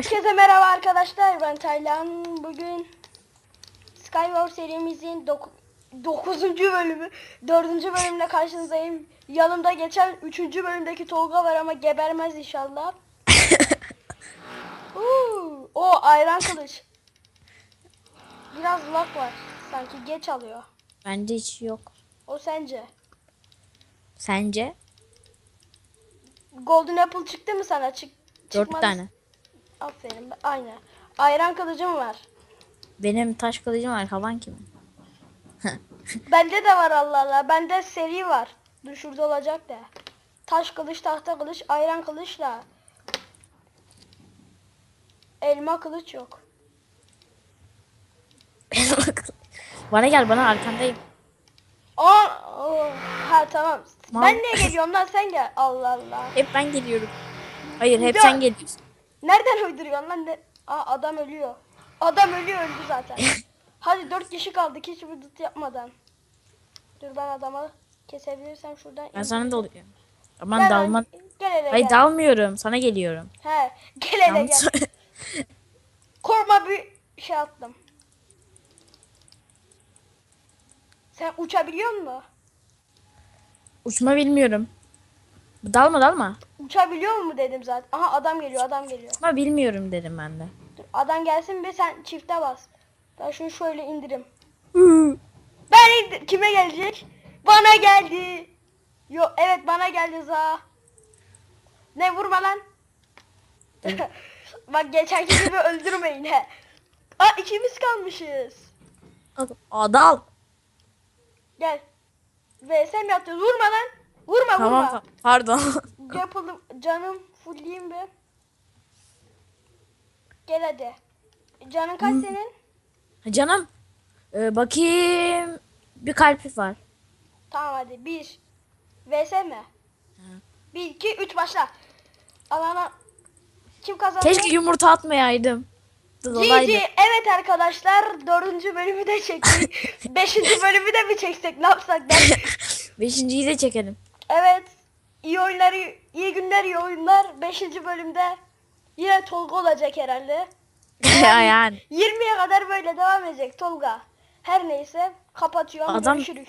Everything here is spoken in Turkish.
Herkese merhaba arkadaşlar ben Taylan. Bugün Skyward serimizin 9. bölümü 4. bölümle karşınızdayım. Yanımda geçen 3. bölümdeki Tolga var ama gebermez inşallah. Uuu, o ayran kılıç. Biraz lag var. Sanki geç alıyor. Bende hiç yok. O sence? Sence? Golden Apple çıktı mı sana? Çık Dört çıkmadı- tane. Aferin. Aynen. Ayran kılıcım var. Benim taş kılıcım var. Havan kimin? Bende de var Allah Allah. Bende seri var. Dur şurada olacak da. Taş kılıç, tahta kılıç, ayran kılıçla. Elma kılıç yok. bana gel bana arkandayım. Aa, oo. ha tamam. Mal. Ben niye geliyorum lan sen gel. Allah Allah. Hep ben geliyorum. Hayır hep Ya. sen geliyorsun. Nereden uyduruyorsun lan? Ne? Aa adam ölüyor. Adam ölüyor öldü zaten. Hadi dört kişi kaldık hiç vücut yapmadan. Dur ben adamı kesebilirsem şuradan. Ben sana dalıyorum. Aman Gel dalma. Gel hele Hayır gel. dalmıyorum. Sana geliyorum. He gel hele Yalnız- gel. Korkma bir şey attım. Sen uçabiliyor musun? Uçma bilmiyorum. Dalma dalma. Uçabiliyor mu dedim zaten. Aha adam geliyor adam geliyor. Uçma bilmiyorum dedim ben de. Dur, adam gelsin bir sen çifte bas. Ben şunu şöyle indirim. Ben indir. Kime gelecek? Bana geldi. Yo evet bana geldi za. Ne vurma lan. Bak geçenki gibi öldürmeyin he. Aa ikimiz kalmışız. Aa dal. Gel. VS mi atıyoruz? Vurma lan. Vurma Tamam vurma. pa- pardon. Yapalım canım fullleyeyim bir. Gel hadi. Canın kaç senin? Canım. Ee, bakayım. Bir kalp var. Tamam hadi. Bir. VS mi? Bir, iki, üç başla. Alana. Kim kazandı? Keşke yumurta atmayaydım. Dolaydı. GG. Evet arkadaşlar. Dördüncü bölümü de çektik. Beşinci bölümü de mi çeksek? Ne yapsak ben? Beşinciyi de çekelim. Evet. İyi oyunlar, iyi günler, iyi oyunlar. Beşinci bölümde yine Tolga olacak herhalde. yani. 20'ye kadar böyle devam edecek Tolga. Her neyse kapatıyorum. Adam- Görüşürüz.